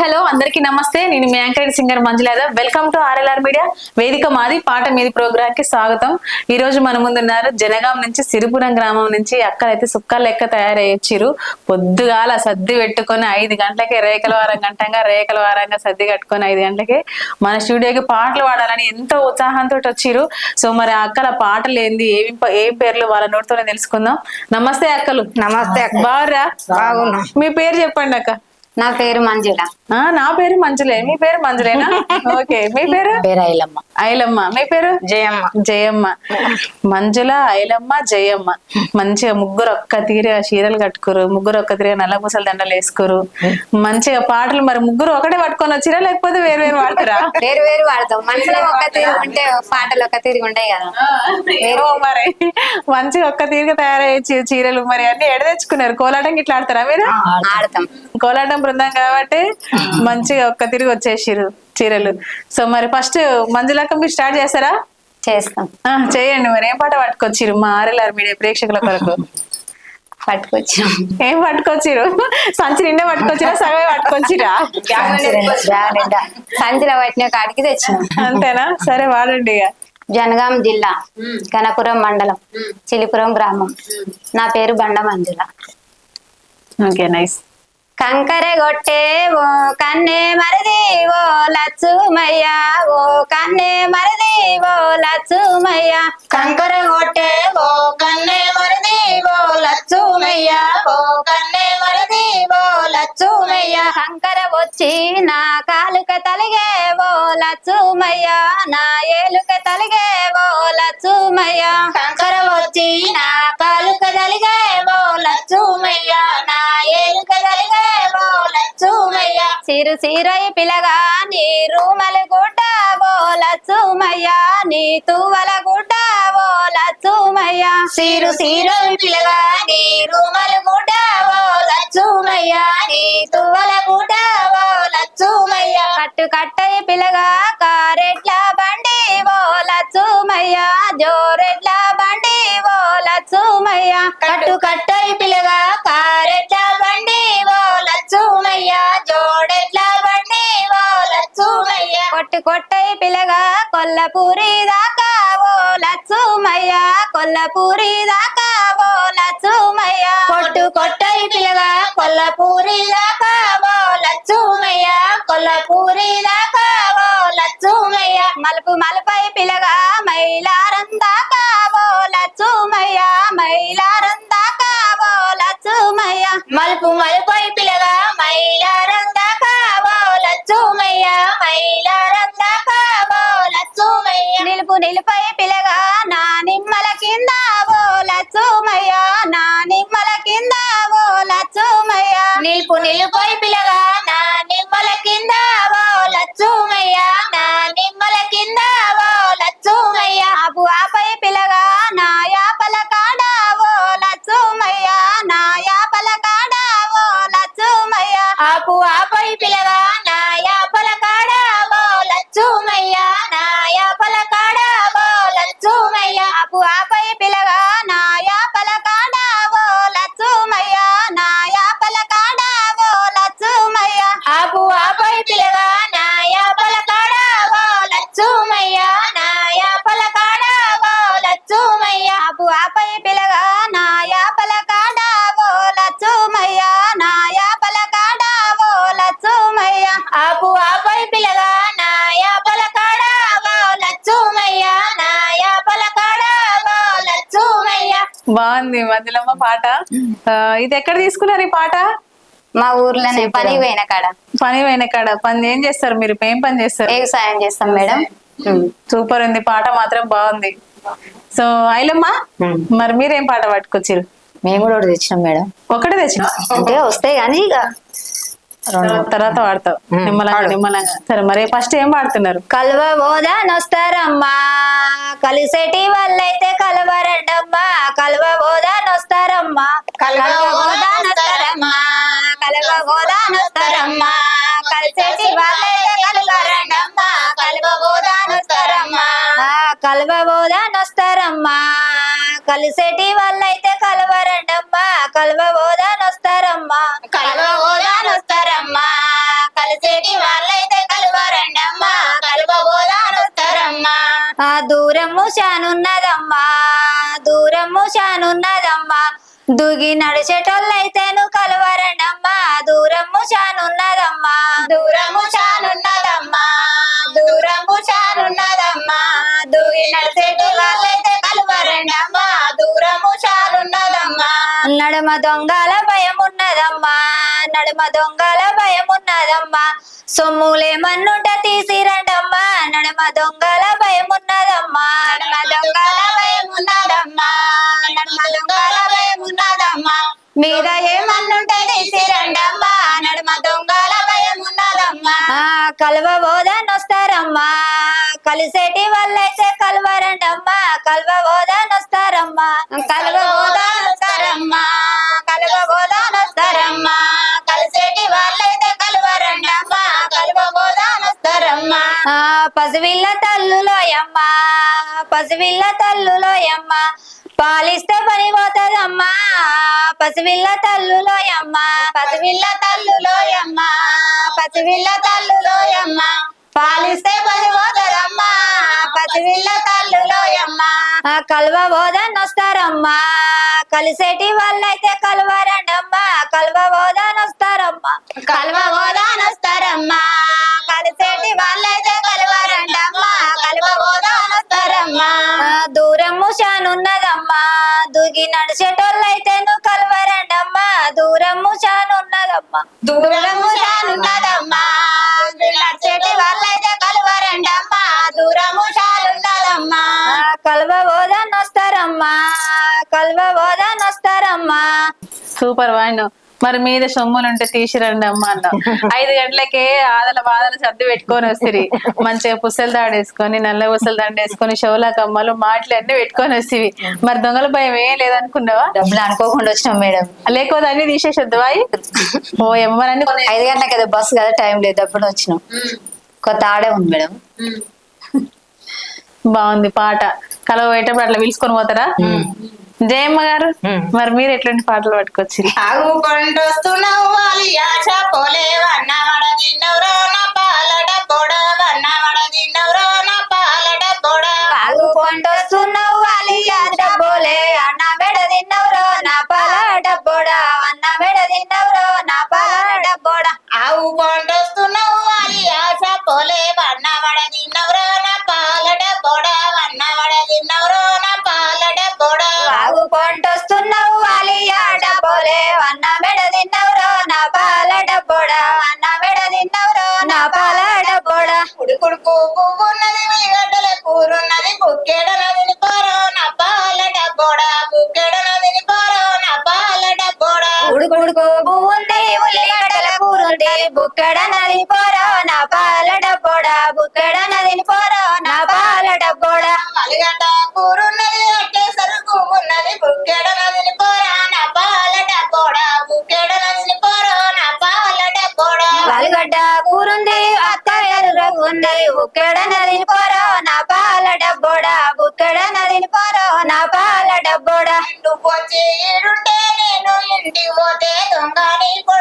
Hello అందరికీ నమస్తే. నేను మీ anchor singer Manjula Yadav welcome to RLR media వేదిక మాది. పాట మీది ప్రోగ్రామ్కి స్వాగతం. ఈ రోజు మన ముందున్నారు జనగాం నుంచి సిరిపురం గ్రామం నుంచి అక్కడైతే సుక్కలు లెక్క తయారయ్యొచ్చిరు పొద్దుగాల సర్ది పెట్టుకొని ఐదు గంటలకే రేకల వారం గంటంగా రేకల వారంగా సర్ది కట్టుకొని ఐదు గంటలకే మన స్టూడియోకి పాటలు పాడాలని ఎంతో ఉత్సాహంతో వచ్చిరు సో మరి అక్కల పాటలు ఏంది? ఏమి ఏం పేర్లు వాళ్ళ నోటితోనే తెలుసుకుందాం. నమస్తే అక్కలు. నమస్తే అక్క. బాగురా బాగున్నా. మీ పేరు చెప్పండి అక్క నా పేరు మంజుల. ఆ నా పేరు మంజులే. మీ పేరు మంజులేనా? ఓకే. మీ పేరు? పేరు ఐలమ్మ. ఐలమ్మ. మీ పేరు? జయమ్మ. జయమ్మ. మంజుల ఐలమ్మ జయమ్మ. మంచిగా ముగ్గురు ఒక్క తీరుగా చీరలు కట్టుకోరు. ముగ్గురు ఒక్క తీరుగా నల్ల పూసల దండలు వేసుకోరు. మంచిగా పాటలు మరి ముగ్గురు ఒకటే పట్టుకొని వచ్చిరా లేకపోతే వేరు వేరు వాడతారా? వేరు వేరు వాడతాం. మనసులో ఒక తిరిగి ఉంటే పాటలు ఒక తిరిగి ఉంటాయి కదా. ఏమో మరి. మంచిగా ఒక్క తీరుగా తయారయ్యే చీరలు మరి అన్ని ఎడ తెచ్చుకున్నారు కోలాటం ఇట్లా ఆడతారా మీరు? ఆడతాం. కోలాటం బృందం కాబట్టి మంచిగా ఒక్క తిరిగి వచ్చేసిరు చీరలు. సో మరి ఫస్ట్ మంజులక్క మీరు స్టార్ట్ చేస్తారా? చేస్తాం. ఆ, చేయండి మరి. ఏం పాట పట్టుకొచ్చిరు మా ఆర్ఎల్ఆర్ మీడియా ప్రేక్షకుల కొరకు? పట్టుకొచ్చాం ఏం పట్టుకొచ్చిరు సంచి నిండా పట్టుకొచ్చిరా సగమే పట్టుకొచ్చిరా. సంచిలో పట్టిన కాడికి తెచ్చినాం. అంతేనా? సరే వాడండి ఇక. జనగాం జిల్లా కనపురం మండలం చిలిపురం గ్రామం. నా పేరు బండ మంజుల. Okay nice. కంకర గొట్టే ఓ కన్నే మరదేవో ఓ లచ్చుమయ్య ఓ కన్నే మరదేవో ఓ లచ్చుమయ్య. కంకర గొట్టే ఓ కన్నే మరదేవో ఓ లచ్చుమయ్య ఓ కన్నే మరదేవో ఓ లచ్చుమయ్య. కంకర వచ్చి నా కాలుక తలిగే ఓ లచ్చుమయ్య నా ఏలుక తలిగే ఓ లచ్చుమయ్య. కంకర వచ్చి నా కాలుక తలిగే ఓ లచ్చుమయ్య. సిరు సిరై పిలగా నీ రూమలు గుడ్డ ఓ లచ్చుమయ్య నీ తువ్వల గుడ్డ ఓ లచ్చుమయ్య సిరు సిరై పిలగా నీ రూమలు గుడ్డ ఓ లచ్చుమయ్య నీ తువ్వల గుడ్డ ఓ లచ్చుమయ్య కట్టు కట్టై పిలగా కారెట్ల బండి ఓ లచ్చుమయ్య జోరెట్ల బండి ఓ లచ్చుమయ్య కట్టు కట్టై కొట్టు కొట్టై పిలగా కొల్లపూరి దాకా ఓ లచ్చుమయ్య. కొల్లపూరి దాకా ఓ లచ్చుమయ్య. కొట్టు కొట్టై పిలగా కొల్లపూరి దాకా ఓ లచ్చుమయ్య. కొల్లపూరి దాకా ఓ లచ్చుమయ్య. మలుపు మలుపై పిలగా మైలారం బాగుంది. మధ్యలమ్మ పాట. ఇది ఎక్కడ తీసుకున్నారు ఈ పాట? మా ఊర్లోనే పని పోయిన కాడ. పని పోయిన కాడ. పని ఏం చేస్తారు మీరు? ఏం పని చేస్తారు? వ్యవసాయం చేస్తాం మేడం. సూపర్ ఉంది. పాట మాత్రం బాగుంది. సో ఐలమ్మ మరి మీరేం పాట పట్టుకొచ్చిరు మేము కూడా ఒకటి తెచ్చినాం మేడం. ఒకటే తెచ్చిన. అంటే వస్తాయి కానీ ఇక తర్వాత వాడతావు. నిమ్మలంగా నిమ్మలంగా. సరే మరి ఫస్ట్ ఏం వాడుతున్నారు? కలువ బోదానొస్తారమ్మా కలిసేటి వాళ్ళైతే కలవరండమ్మా. కలువ బోదానొస్తారమ్మా కలువ బోదానొస్తారమ్మా కలువ బోదానొస్తారమ్మా కలిసేటి వాళ్ళైతే కలవరండమ్మా. కలువ బోదానొస్తారమ్మా కలువ బోదానొస్తారమ్మా కలిసేటి వాళ్ళైతే కలవరండమ్మా. కలువ బోదానొస్తారమ్మా కలువ బోదానొస్తారమ్మా కలిసే దూరము శానున్నదమ్మా దూరము శానున్నదమ్మా. దుగి నడిచేటోళ్ళైతేను కలవరండమ్మా దూరము శానున్నదమ్మా. దూరము శానున్నదమ్మా దూరము శానున్నదమ్మా. దుగి నడిచేటి వాళ్ళైతే కలవరండమ్మా దూరము శానున్నదమ్మా. నడుమ దొంగల భయం ఉన్నదమ్మా నడుమ దొంగల భయం ఉన్నదమ్మా తీసిరండమ్మా మీద ఏమన్నుంటే తీసిరండమ్మా నడుమ దొంగల భయం ఉన్నదమ్మా కలువ వస్తారమ్మా కలిసేటి వాళ్ళైతే కలవరండమ్మా. కలువ వస్తారమ్మా కలువ వస్తారమ్మా కలువ వస్తారమ్మా కలిసేటి వాళ్ళైతే కలవరండమ్మా. కలువ వస్తారమ్మా పసివిల్ల తల్లులోయమ్మా. పసివిల్ల తల్లులోయమ్మా పాలిస్తే పని పోతుందమ్మా. పసివిల్ల తల్లులోయమ్మా. పసివిల్ల తల్లులోయమ్మా. పసివిల్ల తల్లులోయమ్మా. పాలిస్తే పని పోతుందమ్మా. పసివిల్ల తల్లులోయమ్మా. కలువ బోధన్ వస్తారమ్మా కలిసేటి వాళ్ళైతే కలవరండమ్మా కలువ బోధన్ వస్తారమ్మా కలువ బోధన్ వస్తారమ్మా కలిసేటి వాళ్ళైతే దూరము శానున్నదమ్మా దూగి నడిచేటోళ్ళైతే నువ్వు కలవరండమ్మా దూరము శానున్నదమ్మా దూరము శానున్నదమ్మా నడిచేటి వాళ్ళైతే కలవరండమ్మా దూరము శానున్నదమ్మా కలువ బోధన్ వస్తారమ్మా కలువ బోధన్ వస్తారమ్మా సూపర్ వాడిను మరి మీద సొమ్ములు ఉంటే తీసిరండి అమ్మ అన్న. ఐదు గంటలకే ఆదల బాధల సర్ది పెట్టుకొని వస్తుంది మంచిగా పుస్తల దాడు వేసుకొని నల్ల పుస్తల దండ వేసుకొని షోలా కమ్మలు మాటలు అన్ని పెట్టుకొని వస్తేవి మరి దొంగల భయం ఏం లేదనుకున్నావా? డబ్బులు అనుకోకుండా వచ్చినాం మేడం. లేకపోతే అన్ని తీసేసొద్దు వాయి ఓ ఎమ్మరన్ని ఐదు గంటల కదా బస్సు కదా టైం లేదు. డబ్బులు వచ్చినాం. కొత్త ఆడే ఉంది మేడం. బాగుంది పాట. కలవ పోయేటప్పుడు అట్లా పిలుచుకొని పోతారా? జయమ్మ గారు మరి మీరు ఎట్లాంటి పాటలు పట్టుకొచ్చి బుక్కడ నది పోరో నా పాల డబ్బోడా బుక్కడ నదిని పోరో నా పాల డబ్బోడా. మలిగడ్డ కూరున్నది అట్టే సరుకు ఉన్నది బుక్కెడ నదిని పోరా నా పాలట పోడా బుక్కెడ నదిని పోరో నా పాలట పోడా వాలుగడ్డ కూరుంది అత్త ఎరుగు ఉంది బుక్కడ నదిని పోరో నా పాల డబ్బోడా బుక్కడ నదిని పోరో నా పాల డబ్బోడా. ఇంటికి వచ్చి నేను ఇంటికి పోతే దొంగని కొడతారే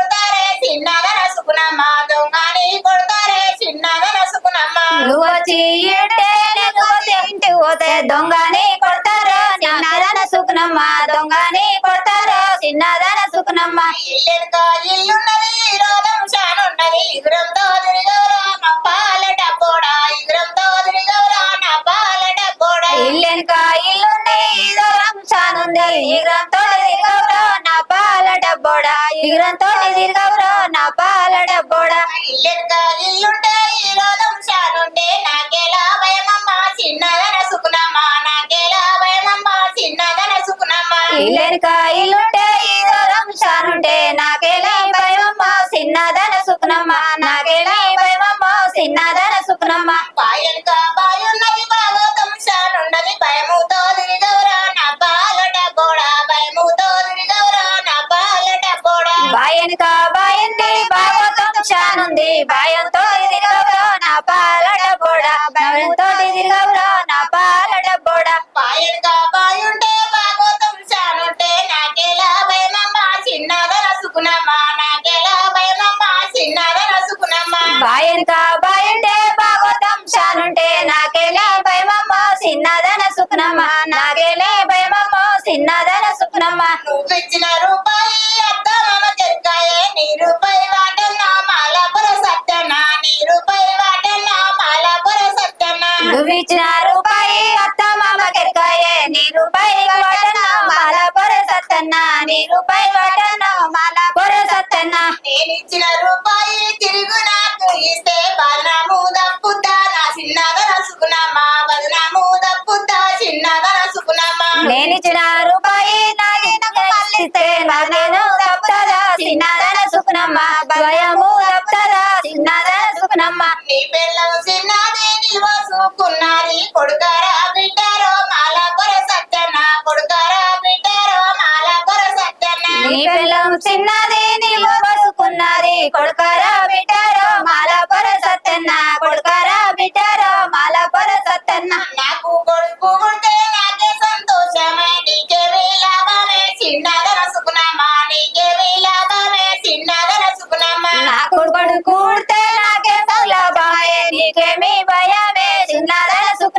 దొంగని కొడతారు? చిన్నదన సుఖనమ్మ దొంగని కొడతారు? చిన్నదన సుఖనమ్మ ఇల్లున్నది రోగం చానున్నది ఇగురంతో సుకునమ్మా ఈ దూరం చానుంటే నాకేలా భయమమ్మ చిన్నదన సుఖనమ్మ నాకేలా భయమమ్మ చిన్నదన సుఖనమ్మ పాయనక చిన్నదన సుఖనమ్మ నువ్విచ్చిన రూపాయి మళ్ళిస్తే నేను తప్పదా చిన్నదన సుఖనమ్మ భయము తప్పదా చిన్నదన సుఖనమ్మ నీ పిల్లం చిన్నది చూకున్నది కొడుకారా బిడ్డారో మాల కొర సత్యన కొడుకారా బిడ్డారో మాల కొర సత్యన నీ పిల్లం చిన్నది కొడుకరా బిడ్డారో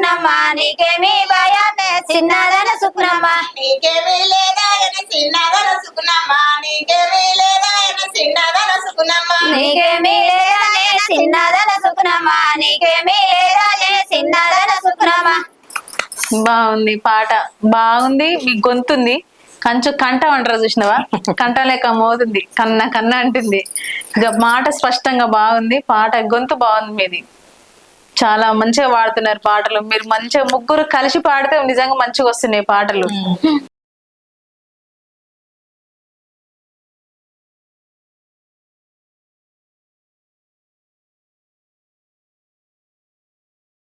చిన్నదన సుఖనమ్మ నీకేమి భయమే? చిన్నదన సుఖనమ్మ నీకేమీ లేదా అని చిన్నగా నసుకునమ్మా నీకేమీ లేదా అని చిన్నగా నసుకునమ్మా నీకేమి లేదనే చిన్నదన సుఖనమ్మ నీకేమి లేదనే చిన్నదన సుఖనమ్మ బాగుంది పాట. బాగుంది మీ గొంతుంది. కంచు కంట అంటారు చూసినవా? కంట లేక మోతుంది. కన్న కన్న అంటుంది. ఇక మాట స్పష్టంగా బాగుంది. పాట గొంతు బాగుంది మీది. చాలా మంచిగా పాడుతున్నారు పాటలు. మీరు మంచిగా ముగ్గురు కలిసి పాడితే నిజంగా మంచిగా వస్తున్నాయి పాటలు.